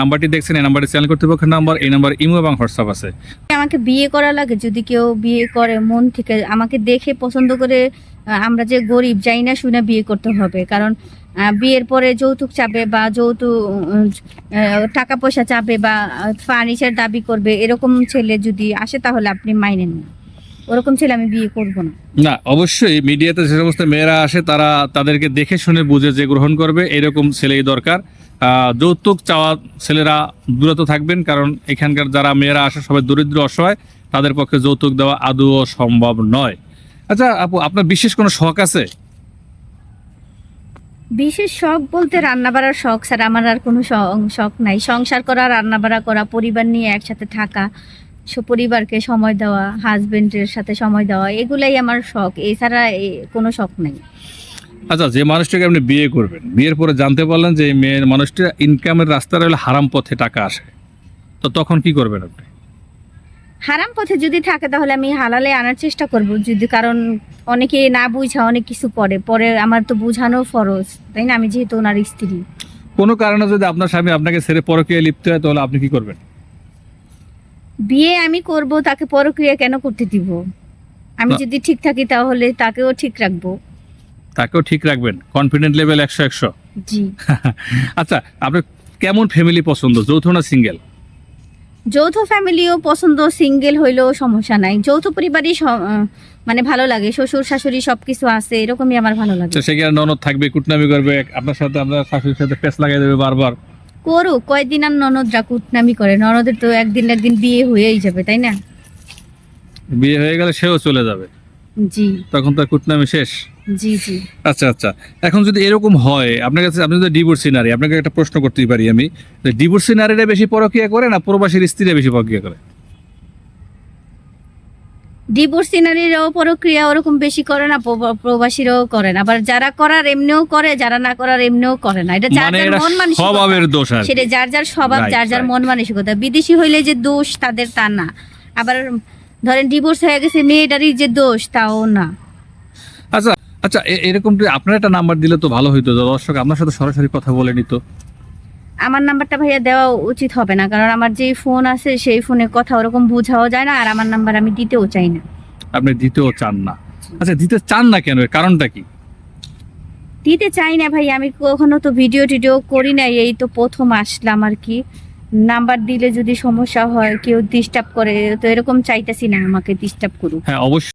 নাম্বারটি দেখছেন এই নাম্বারটি চ্যানেল কর্তৃপক্ষের নাম্বার এই নাম্বার ইমো এবং হোয়াটসঅ্যাপ আছে। আমাকে বিয়ে করা লাগে যদি কেউ বিয়ে করে মন থেকে আমাকে দেখে পছন্দ করে আমরা যে গরিব যাই না শুনে বিয়ে করতে হবে। কারণ বিয়ের পরে যৌতুক চাবে বা যৌতুক টাকা পয়সা চাবে বা ফার্নিচার দাবি করবে এরকম ছেলে যদি আসে তাহলে আপনি মাইনেন না ওরকম ছেলে আমি বিয়ে করব না। না অবশ্যই মিডিয়াতে যে সমস্ত মেয়েরা আসে তারা তাদেরকে দেখে শুনে বুঝে যে গ্রহণ করবে এরকম ছেলেই দরকার। যৌতুক চাওয়া ছেলেরা দূরত থাকবেন, কারণ এখানকার যারা মেয়েরা আসে সবাই দরিদ্র অসহায়, তাদের পক্ষে যৌতুক দেওয়া আদৌ সম্ভব নয়। আচ্ছা আপু, আপনার বিশেষ কোনো শখ আছে? বিশেষ শখ বলতে রান্না বাড়ার শখ স্যার, আমার আর কোনো শখ নাই। সংসার করা রান্না বাড়া করা, পরিবার নিয়ে একসাথে থাকা পরিবারকে সময় দেওয়া হাজবেন্ডের সাথে সময় দেওয়া, এগুলাই আমার শখ। এছাড়া কোনো শখ নাই। আচ্ছা যে মানুষটাকে আপনি বিয়ে করবেন বিয়ের পরে জানতে পারলেন যে এই মেয়ের মানুষটা ইনকামের রাস্তা রইলে হারাম পথে টাকা আসে। তো তখন কি করবেন আপনি? হারাম পথে যদি থাকে তাহলে আমি হালালে আনার চেষ্টা করব। যদি কারণ অনেকে না বুঝা অনেক কিছু করে পরে আমার তো বুঝানো ফরজ তাই না? আমি যেহেতু ওনার স্ত্রী। কোনো কারণে যদি আপনার স্বামী আপনাকে ছেড়ে পরকীয়া লিপ্ত হয় তাহলে আপনি কি করবেন? বিয়ে আমি করব তাকে পরক্রিয়া কেন করতে দিব? আমি যদি ঠিক থাকি তাহলে তাকেও ঠিক রাখব। তাকেও ঠিক রাখবেন কনফিডেন্ট লেভেল একশো একশো। জি। আচ্ছা আপনার কেমন ফ্যামিলি পছন্দ যৌথ না সিঙ্গেল যৌথ ফ্যামিলিও পছন্দ সিঙ্গেল হইলেও সমস্যা নাই। যৌথ পরিবারই মানে ভালো লাগে শ্বশুর শাশুড়ি সবকিছু আছে এরকমই আমার ভালো লাগে। আচ্ছা সেখানে ননদ থাকবে কুটনামি করবে? আপনার সাথে আপনার শাশুড়ির সাথে পেস লাগাই দেবে বারবার। করুক কয়দিন আর ননদরা কুটনামি করে ননদের তো একদিন একদিন বিয়ে হয়েই যাবে তাই না? বিয়ে হয়ে গেলে সেও চলে যাবে। জি। তখন তার কুটনামি শেষ। জি জি। আচ্ছা আচ্ছা। এখন যদি এরকম হয় আপনার কাছে আপনি যদি ডিভোর্সি নারী আপনাকে একটা প্রশ্ন করতেই পারি আমি। ডিভোর্সি বেশি পরকীয়া করে না প্রবাসীর স্ত্রীরা বেশি পরকীয়া করে? ডিভোর্স সিনারিরাও পরক্রিয়া ওরকম বেশি করে না প্রবাসীরাও করে না। আবার যারা করার এমনিও করে যারা না করার এমনিও করে না। এটা যার মানে যার মন মানসিকতা। দোষ সেটা যার যার স্বভাব যার যার. মন মানসিকতা। বিদেশি হইলে যে দোষ তাদের তা না। আবার ধরেন ডিভোর্স হয়ে গেছে মেয়েটারই যে দোষ তাও না। আচ্ছা আচ্ছা এরকম আপনার একটা নাম্বার দিলে তো ভালো হইতো দর্শক আপনার সাথে সরাসরি কথা বলে নিত। আমার নাম্বারটা ভাইয়া দেওয়া উচিত হবে না কারণ আমার যে ফোন আছে সেই ফোনে কথা ওরকম বোঝাও যায় না আর আমার নাম্বার আমি দিতেও চাই না। আপনি দিতেও চান না। আচ্ছা দিতে চান না কেন? কারণটা কি? দিতে চাই না ভাই আমি কখনো তো ভিডিও টিডিও করি না এই তো প্রথম আসলাম আর কি। নাম্বার দিলে যদি সমস্যা হয় কেউ ডিস্টার্ব করে তো এরকম চাইতেছি না আমাকে ডিস্টার্ব করুক। হ্যাঁ অবশ্যই।